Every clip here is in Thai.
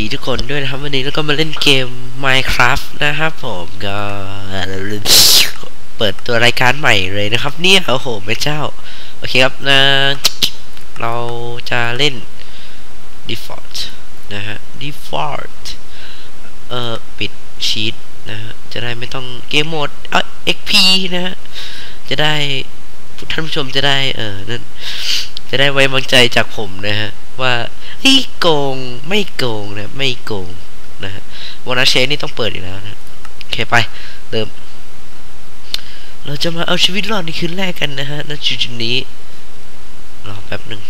ดีทุกคนด้วยนะครับ วันนี้เราก็มาเล่นเกม Minecraft นะครับผมก็เปิดตัวรายการใหม่เลยนะครับ เนี่ยโอ้โหแม่เจ้า โอเคครับนะเราจะเล่น default นะฮะ default เอ่อ ปิดชีตนะฮะ จะได้ไม่ต้องเกมโหมดเอ่อ XP นะฮะ จะได้ท่านผู้ชมจะได้เออนั่นจะได้ไว้วางใจจากผมนะฮะ ว่า เฮ้ยโกงไม่โกงนะไม่โกงนะฮะวอนาเชนนี่ต้องเปิดอยู่แล้วนะโอเคไปเริ่มเราจะมาเอาชีวิตรอดในคืนแรกกันนะฮะณจุดนี้รอแป๊บหนึ่ง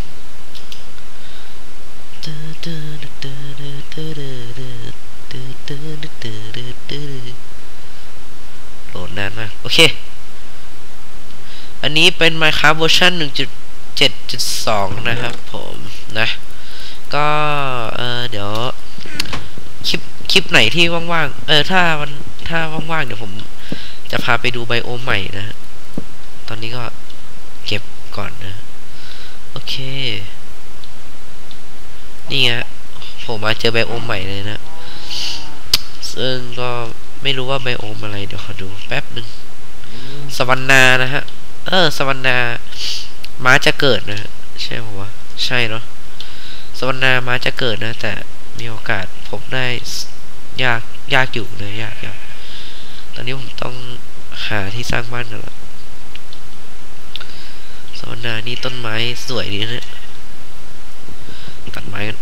โหลดนานมากโอเค อันนี้เป็น Minecraft เวอร์ชัน1.7.2 นะครับผมนะ ก็เออเดี๋ยวคลิปคลิปไหนที่ว่างๆเออถ้ามันถ้าว่างๆเดี๋ยวผมจะพาไปดูไบโอมใหม่นะตอนนี้ก็เก็บก่อนนะโอเค นี่ฮะผมมาเจอไบโอมใหม่เลยนะซึ่งก็ไม่รู้ว่าไบโอมอะไรเดี๋ยวขอดูแป๊บหนึ่งสวรรณานะฮะ เออสวรรณาม้าจะเกิดนะใช่ปะวะใช่เนาะ สวรรณามาจะเกิดนะ แต่มีโอกาสผมได้ยากยากอยู่เลยยากยากตอนนี้ผมต้องหาที่สร้างบ้านกันละสวรรณานี่ต้นไม้สวยดีนะเนี่ยตัดไม้กัน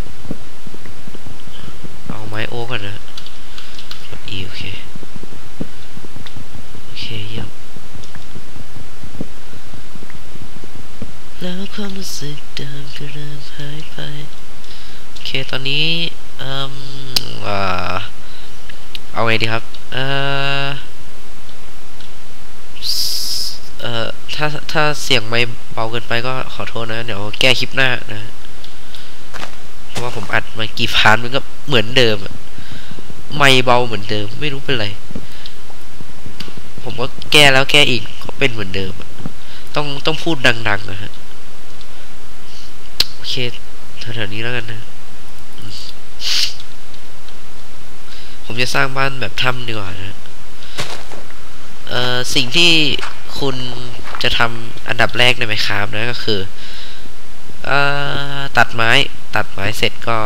เอาไม้โอ๊กก่อนนะกด E โอเคโอเคเยี่ยมแล้วความรู้สึกเดิมก็เริ่มหายไป เคตอนนี้เอ่มอ่าเอาไงดีครับ เอ่อเอ่อถ้าถ้าเสียงไม่เบาเกินไปก็ขอโทษนะ เดี๋ยวแก้คลิปหน้านะเพราะว่าผมอัดมากี่พานมันก็เหมือนเดิมอะไม่เบาเหมือนเดิม ไม่รู้เป็นไร ผมก็แก้แล้วแก้อีกก็เป็นเหมือนเดิม ต้องต้องพูดดังๆนะฮะโอเคแถวๆนี้แล้วกันนะ ผมจะสร้างบ้านแบบถ้ำดีกว่านะเอ่อสิ่งที่คุณจะทำอันดับแรกในไมครับนะก็คือเอ่อตัดไม้ตัดไม้เสร็จก็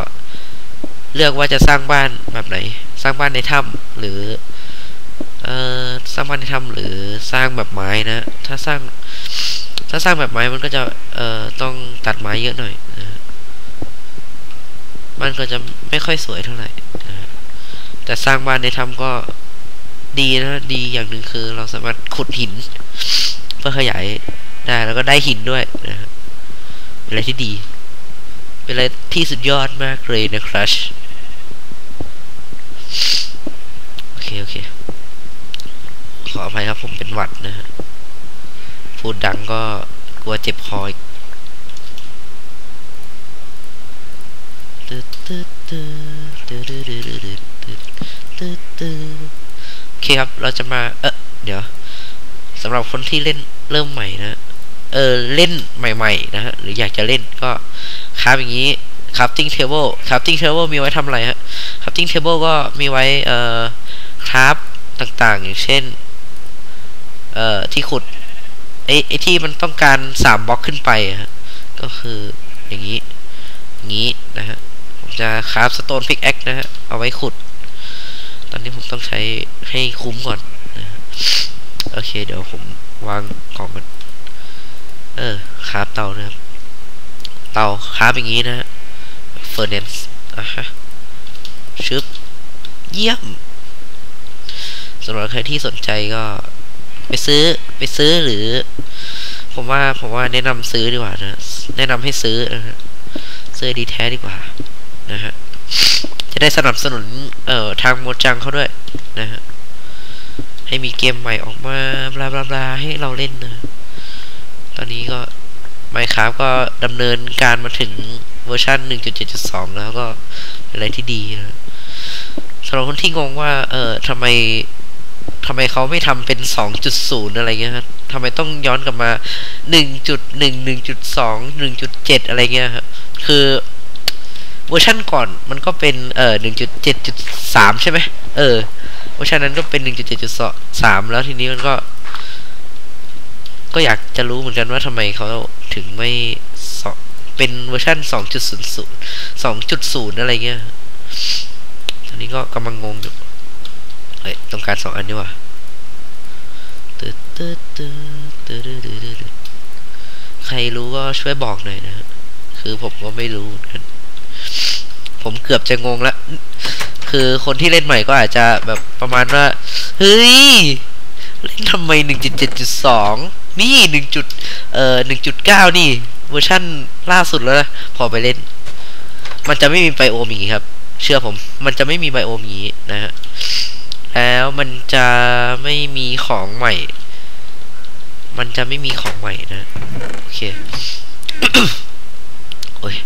เลือกว่าจะสร้างบ้านแบบไหน สร้างบ้านในถ้ำหรือเอ่อสร้างบ้านในถ้ำหรือสร้างแบบไม้นะ ถ้าสร้าง ถ้าสร้างแบบไม้มันก็จะเอ่อต้องตัดไม้เยอะหน่อยนะมันก็จะไม่ค่อยสวยเท่าไหร่นะ แต่สร้างบ้านในถ้ำก็ดีนะดีอย่างหนึ่งคือ เราสามารถขุดหิน เพื่อขยายได้แล้วก็ได้หินด้วยนะเป็นอะไรที่ดี เป็นอะไรที่สุดยอดมากเลยนะครัชโอเคโอเคขออภัยครับผมเป็นหวัดนะฮะพูดดังก็กลัวเจ็บคออีก โอเคครับ เราจะมา เออเดี๋ยวสำหรับคนที่เล่นเริ่มใหม่นะ เออ เล่นใหม่ๆนะฮะ หรืออยากจะเล่นก็คราฟอย่างนี้ crafting table crafting table มีไว้ทำอะไรฮะ crafting table ก็มีไว้ เอ่อคราฟต่างๆ อย่างเช่น เอ่อ ที่ขุดไอ้ไอ้ที่มันต้องการสามบล็อกขึ้นไปฮะ ก็คืออย่างนี้ อย่างนี้นะฮะ ผมจะคราฟสโตนพิกแอคนะฮะ เอาไว้ขุด ตอนนี้ผมต้องใช้ให้คุ้มก่อนนะโอเค เดี๋ยวผมวางของมันเออคาฟเตานะครับ เตาคาฟอย่างนี้นะฮะเฟอร์เนนส์อะฮะชึบเยี่ยมสำหรับใครที่สนใจก็ไปซื้อไปซื้อหรือ ผมว่าผมว่าแนะนำซื้อดีกว่านะ แนะนำให้ซื้อนะฮะซื้อดีแท้ดีกว่านะฮะ จะได้สนับสนุนเอ่อทางโมจังเขาด้วยนะฮะให้มีเกมใหม่ออกมาบลาบลาบลาให้เราเล่นนะ ตอนนี้ก็ Minecraft ก็ดำเนินการมาถึงเวอร์ชัน1.7.2 แล้วก็เป็นอะไรที่ดีนะสำหรับคนที่งงว่า เออทำไมทำไมเขาไม่ทำเป็น 2.0 อะไรเงี้ยครับทำไมต้องย้อนกลับมา 1.1 1.2 1.7 อะไรเงี้ยครับคือ วอร์ชันก่อนมันก็เป็นเอ่อ1.7.3ใช่ไหมเออเวอร์ชันนั้นก็เป็น1.7.3แล้วทีนี้มันก็ ก็อยากจะรู้เหมือนกันว่าทำไมเขาถึงไม่สอเป็นเวอร์ชัน2.00 2.0องจุดศูนย์อะไรเงี้ยตอนนี้ก็กำลังงงอยู่เฮ้ยต้องการสองอันนี่ว่ะใครรู้ก็ช่วยบอกหน่อยนะฮะคือผมก็ไม่รู้เหมือนกัน ผมเกือบจะงงแล้วคือคนที่เล่นใหม่ก็อาจจะแบบประมาณว่า เฮ้ย เล่นทำไม 1.7.2 นี่ 1. จุดเอ่อ1.9 นี่ เวอร์ชั่นล่าสุดแล้วนะ พอไปเล่น มันจะไม่มีไบโอมอย่างนี้ครับ เชื่อผม มันจะไม่มีไบโอมอย่างนี้นะฮะ แล้วมันจะไม่มีของใหม่ มันจะไม่มีของใหม่นะ โอเค โอ้ย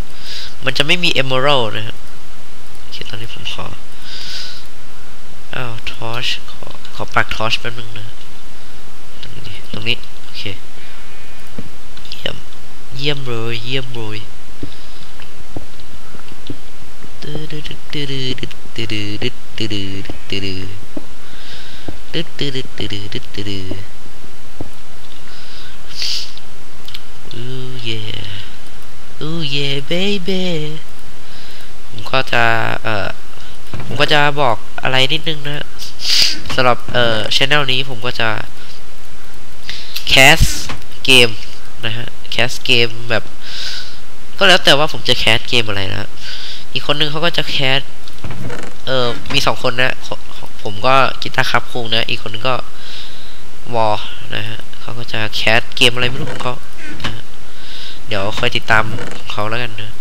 มันจะไม่มี emerald นะฮะโอเคตอนนี้ผมขออ้าวทอชขอขอปักทอชแป๊บนึงนะตรงนี้ตรงนี้โอเคเยี่ยมเยี่ยมเลยเยี่ยมเลยตึ๊ดตึ๊ดตึ๊ดตึ๊ดตึ๊ดตึ๊ดตึ๊ดตึ๊ดตึ๊ดตึ๊ดตึ๊ดตึ๊ดตึ๊ดตึ๊ดตึ๊ดตึ๊ดอู้เย่ เย่เบบี้ผมก็จะเอ่อผมก็จะบอกอะไรนิดนึงนะสำหรับเอ่อช anel นี้ผมก็จะแคสเกมนะฮะแคสเกมแบบ ก็แล้วแต่ว่าผมจะแคสเกมอะไรนะอีกคนนึงเขาก็จะแคสเออมีสองคนนะผมก็กีตาร์ครับคุงนะ อีกคนนึงก็วอนะฮะเขาก็จะแคสเกมอะไรไม่รู้ของเขา เดี๋ยวคอยติดตามเขาแล้วกันนะ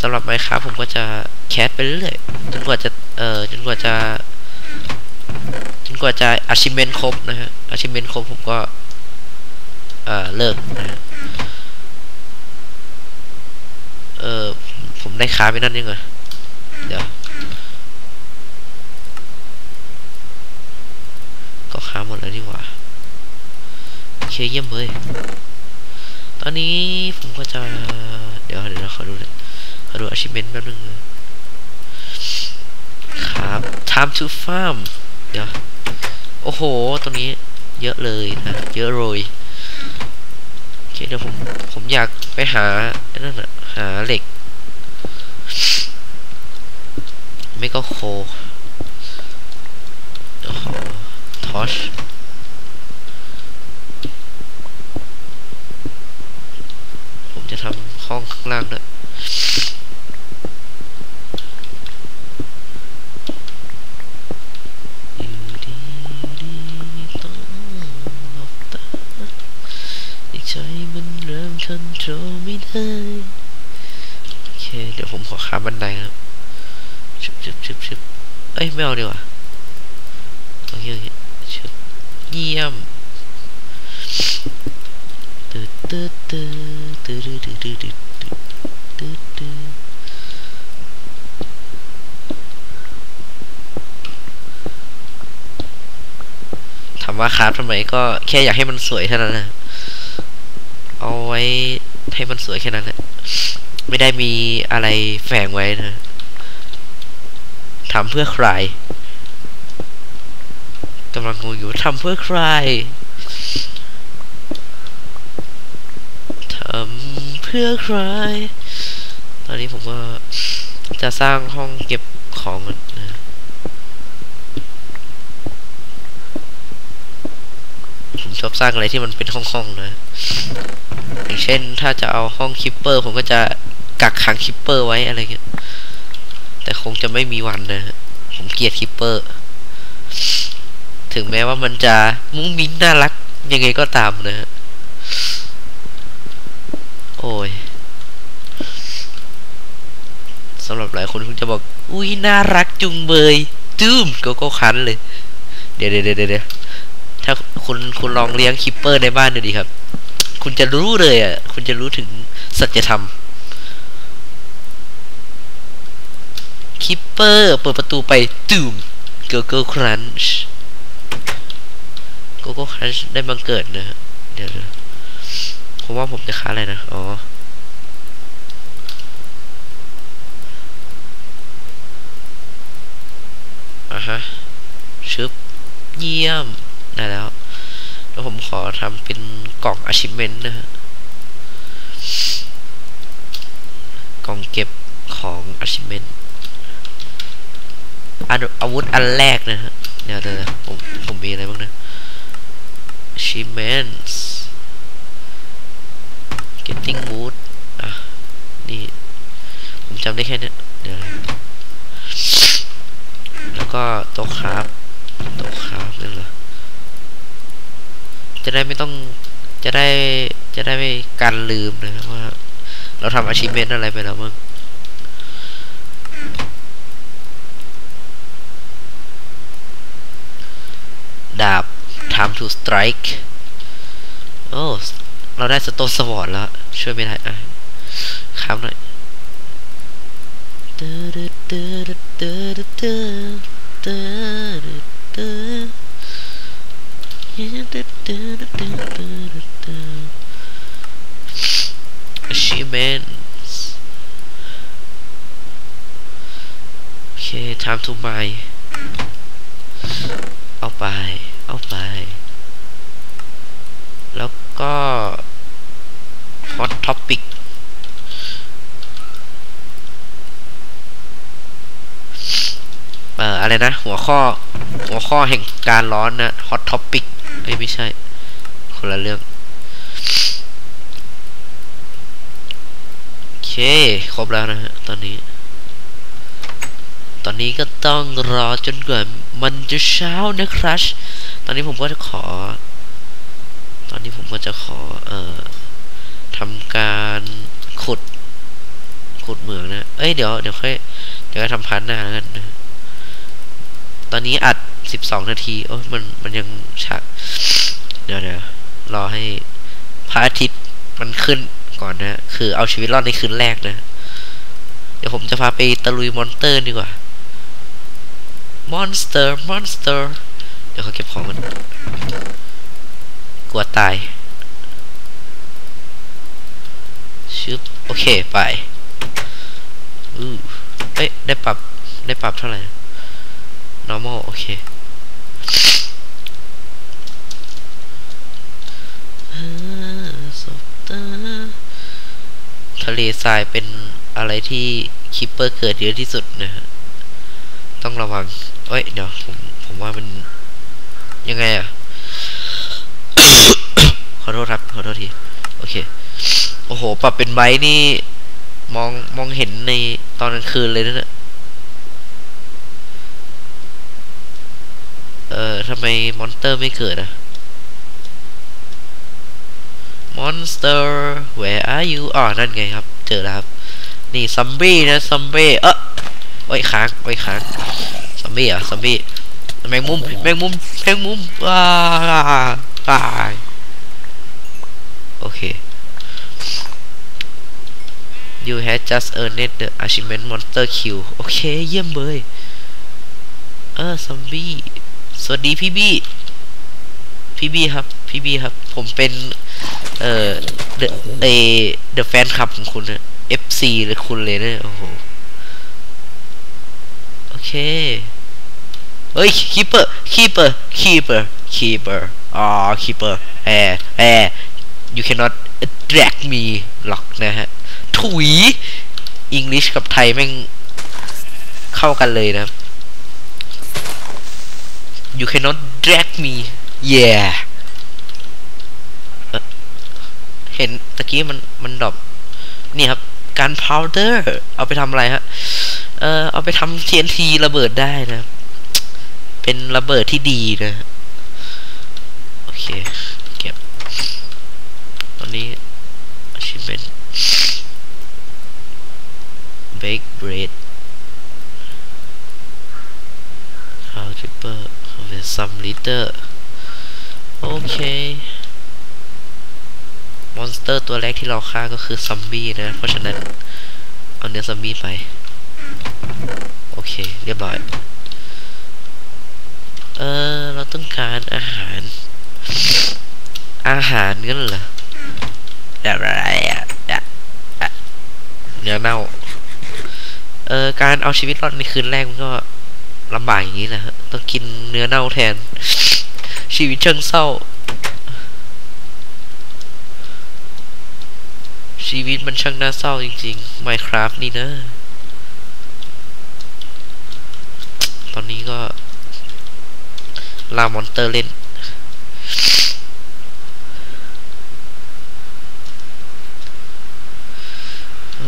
สำหรับไมค์ครับผมก็จะแคสไปเรื่อยจนกว่าจะเออจนกว่าจะจนกว่าจะ achievement ครบนะฮะ achievement ครบผมก็เอ่อเลิกนะฮะเออผมได้ค้าไปนั่นยังไงเดี๋ยวก็ค้าหมดแล้วนี่หว่าโอเคเยี่ยมเลย ตอนนี้ผมก็จะ เดี๋ยวเดี๋ยวขอดูนะขอดู achievement แป๊บนึงครับ time to farm เดี๋ยว โอ้โห ตรงนี้เยอะเลยนะ เยอะโรยโอเคเดี๋ยวผม ผมอยากไปหาไอ้นั่นอะหาเหล็ก ไม่ก็โคเดี๋ยวทอชผมจะ ทำห้องข้างล่างด้วยดีดีต้องหลบตาใจมันเริ่มคอนโทรลไม่ได้โอเค เดี๋ยวผมขอข้ามบันไดครับชึบชึบชึบชึบเอ้ย ไม่เอาดีกว่าโอเคโอเคชึบเยี่ยมตึ๊ดตึ๊ด ตื้ถามว่าคราฟทำไมก็แค่อยากให้มันสวยเท่านั้นนะเอาไว้ให้มันสวยแค่นั้นแหละไม่ได้มีอะไรแฝงไว้นะทำเพื่อใครกำลังงงอยู่ทำเพื่อใคร เพื่อใคร ตอนนี้ผมก็จะสร้างห้องเก็บของกันนะผมชอบสร้างอะไรที่มันเป็นห้องๆนะอย่างเช่นถ้าจะเอาห้องคิปเปอร์ ผมก็จะกักขังคิปเปอร์ไว้อะไรเงี้ย แต่คงจะไม่มีวันนะฮะผมเกลียดคิปเปอร์ ถึงแม้ว่ามันจะมุ้งมิ้งน่ารักยังไงก็ตามนะฮะ โอ้ยสำหรับหลายคนคงจะบอก อุ้ยน่ารักจุงเบยตื้มก็ก็คันเลย เดี๋ยวเดี๋ยวเดี๋ยวถ้าคุณคุณลองเลี้ยงคิปเปอร์ในบ้านดูดีครับ คุณจะรู้เลยอะ คุณจะรู้ถึงสัจธรรมคิปเปอร์เปิดประตูไปตูมโกโก้ครันช์โกโก้ครันช์ได้บังเกิดนะฮะเดี๋ยวนะ ผมว่าผมจะค้าอะไรนะ อ๋อ อะฮะ ชึบ เยี่ยม ได้แล้ว แล้วผมขอทำเป็นกล่องอาชิเมนต์นะฮะ กล่องเก็บของอาชิเมนต์อาวุธอันแรกนะฮะ เดี๋ยวเดี๋ยวผม ผมมีอะไรบ้างนะชิเมนต์ำได้แค่นี้เดี๋ยวแล้วก็โต๊ะคราฟโต๊ะคราฟนั่นเหรอจะได้ไม่ต้องจะได้จะได้ไม่การลืมนะครับว่า เราทำ achievement อะไรไปแล้วบ้างดาบ time to strike โอ้ เราได้สโตนสวอร์ดแล้ว ช่วยไม่ได้อะข้ามหน่อย achievements โอเค time to buy เอาไป เอาไป แล้วก็ hot topic เออะไรนะ หัวข้อหัวข้อแห่งการร้อนนะ hot topic เอ้ยไม่ใช่ คนละเรื่องโอเค ครบแล้วนะฮะ ตอนนี้ ตอนนี้ก็ต้องรอจนกว่ามันจะเช้านะครับตอนนี้ผมก็จะขอ ตอนนี้ผมก็จะขอ เอ่อทำการขุดขุดเหมืองนะ เอ้ยเดี๋ยวเดี๋ยวค่อยเดี๋ยวทำพาร์ทหน้าแล้วกันนะ ตอนนี้อัด12นาทีโอ้มันมันยังชักเดี๋ยวเดี๋ยวรอให้พระอาทิตย์มันขึ้นก่อนนะคือเอาชีวิตรอดในคืนแรกนะ เดี๋ยวผมจะพาไปตะลุยมอนเตอร์ดีกว่ามอนสเตอร์มอนสเตอร์เดี๋ยวเขาเก็บของกัน กลัวตายชึบโอเคไปอือเอ้ยได้ปรับได้ปรับเท่าไหร่ normal โอเคทะเลทรายเป็นอะไรที่คิปเปอร์เกิดเยอะที่สุดนะฮะ ต้องระวัง เอ้ย เดี๋ยวผมผมว่ามันยังไงอะขอโทษครับ ขอโทษที โอเค โอ้โห ปรับเป็นไบต์นี่ มองมองเห็นในตอนกลางคืนเลยนะเนี่ย เอ่อทำไมมอนสเตอร์ไม่เกิดอะ Monster where are you อ๋อนั่นไงครับ เจอแล้วครับ นี่ซัมบี้นะซัมบี้เออไว้ค้างไว้ค้างซัมบี้อะซัมบี้แมงมุมแมงมุมแมงมุมว้าตายโอเค you had just earned the achievement monster kill โอเค เยี่ยมเลยเออซัมบี้ สวัสดีพี่บี้พี่บี้ครับ พี่บี้ครับ ผมเป็น เอ่อเดเอเดอะแฟนคลับของคุณนะ FC เลยคุณเลยนะโอ้โหโอเคเฮ้ยคีเปอร์คีเปอร์คีเปอร์คีเปอร์อ๋อคีเปอร์แอร์แอร์ you cannot drag me หรอกนะฮะถุยอังกฤษกับไทยแม่งเข้ากันเลยนะครับ you cannot drag me yeah เห็นตะกี้มันมันดรอปนี่ครับ การพาวเดอร์ เอาไปทำอะไรฮะ เออเอาไปทำ TNT ระเบิดได้นะ เป็นระเบิดที่ดีนะ โอเค เก็บ ตอนนี้ achievement bake bread some liter โอเค มอนสเตอร์ตัวแรกที่เราฆ่าก็คือซอมบี้นะ เพราะฉะนั้น เอาเนื้อซอมบี้ไป โอเค เรียบร้อย เออ เราต้องการอาหาร อาหารกันเหรออะไรอะเนื้อเน่า เออ การเอาชีวิตรอดในคืนแรกมันก็ ลำบากอย่างนี้แหละฮะต้องกินเนื้อเน่าแทน ชีวิตช่างเศร้า ชีวิตมันช่างน่าเศร้าจริงๆ Minecraft นี่นะ ตอนนี้ก็ลามอนเตอร์เล่นเอ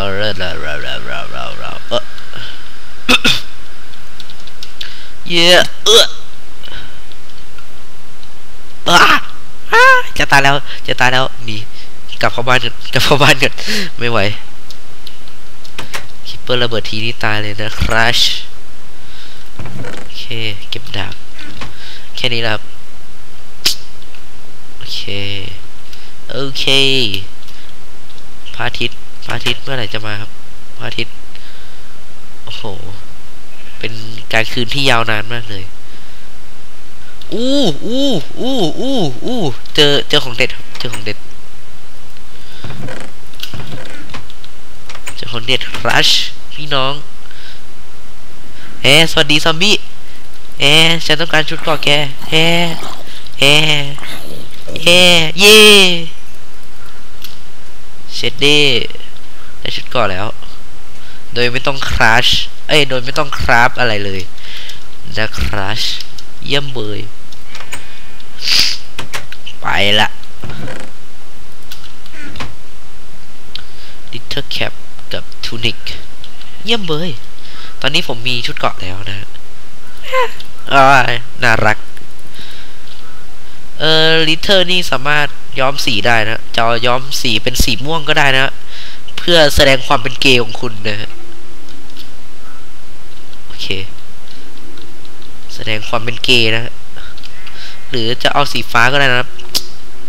อเราเราเราเราเราเราเราเออ เยอะเอออะอะจะตายแล้ว จะตายแล้วหนีกลับเข้าบ้านกันกลับเข้าบ้านกันไม่ไหวคิปเปอร์ระเบิดทีนี่ตายเลยนะคราชโอเค เก็บดาบแค่นี้ละครับโอเคโอเคพระอาทิตย์พระอาทิตย์เมื่อไหร่จะมาครับพระอาทิตย์โอ้โห เป็นการคืนที่ยาวนานมากเลย อู้อู้อู้อู้อู้เจอเจอของเด็ดครับเจอของเด็ดเจอของเด็ดรัชพี่น้องเฮ้สวัสดีซอมบี้เฮ้ฉันต้องการชุดเกราะแกเฮ้เฮ้เฮ้เย่เช็ดเด้ได้ชุดเกราะแล้ว โดยไม่ต้องคราช เอ้ยโดยไม่ต้องคราฟอะไรเลยนะคราชเยี่ยมเบยไปละ Little Cap กับ Tunic เยี่ยมเบยตอนนี้ผมมีชุดเกาะแล้วนะอ้ายน่ารัก เออ Little นี่สามารถย้อมสีได้นะจะย้อมสีเป็นสีม่วงก็ได้นะ เพื่อแสดงความเป็นเกย์ของคุณนะฮะ โอเค แส ดงความเป็นเกย์นะหรือจะเอาสีฟ้าก็ได้นะครับ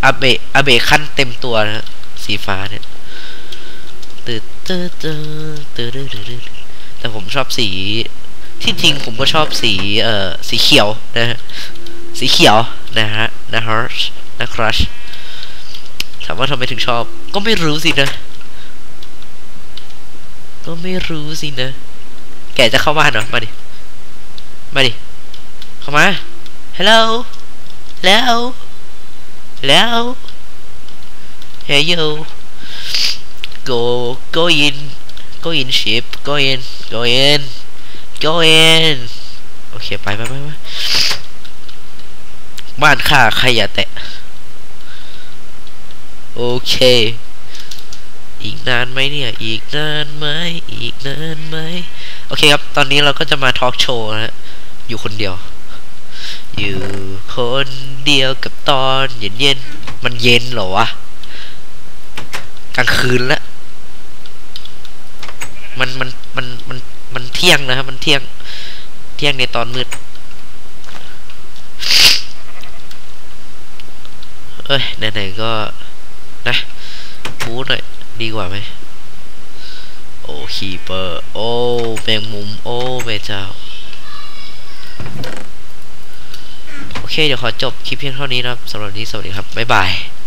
อาเบะอาเบะขั้นเต็มตัวนะสีฟ้าเนี่ยตืดตืดตืดตืดตืดแต่ผมชอบสีที่จริงผมก็ชอบสีเอ่อสีเขียวนะฮะสีเขียวนะฮะนะฮะนะครัชถามว่าทำไมถึงชอบ ก็ไม่รู้สินะ ก็ไม่รู้สินะ แกจะเข้าบ้านเหรอ มาดิ มาดิ เข้ามาฮัลโหลแล้ว แล้ว Hey yo Go Go in Go in ship Go in Go in Go in โอเค ไปไปไปไปบ้านข้าใครอย่าแตะ โอเค อีกนานไหมเนี่ย อีกนานไหม อีกนานไหม โอเคครับ ตอนนี้เราก็จะมาทอล์กโชว์นะฮะ อยู่คนเดียว คนเดียวกับตอนเย็นเย็นๆมันเย็นเหรอวะกลางคืนและมันมันมันมันมันเที่ยงนะครับ มันเที่ยง เที่ยงในตอนมืดเอ้ยไหนๆก็นะบูทหน่อยดีกว่าไหมโอ้คีเปอร์ โอ้แมงมุม โอ้แม่เจ้า เคเดี๋ยวขอจบคลิปเพียงเท่านี้นะครับสำหรับนี้สวัสดีครับบ๊ายบาย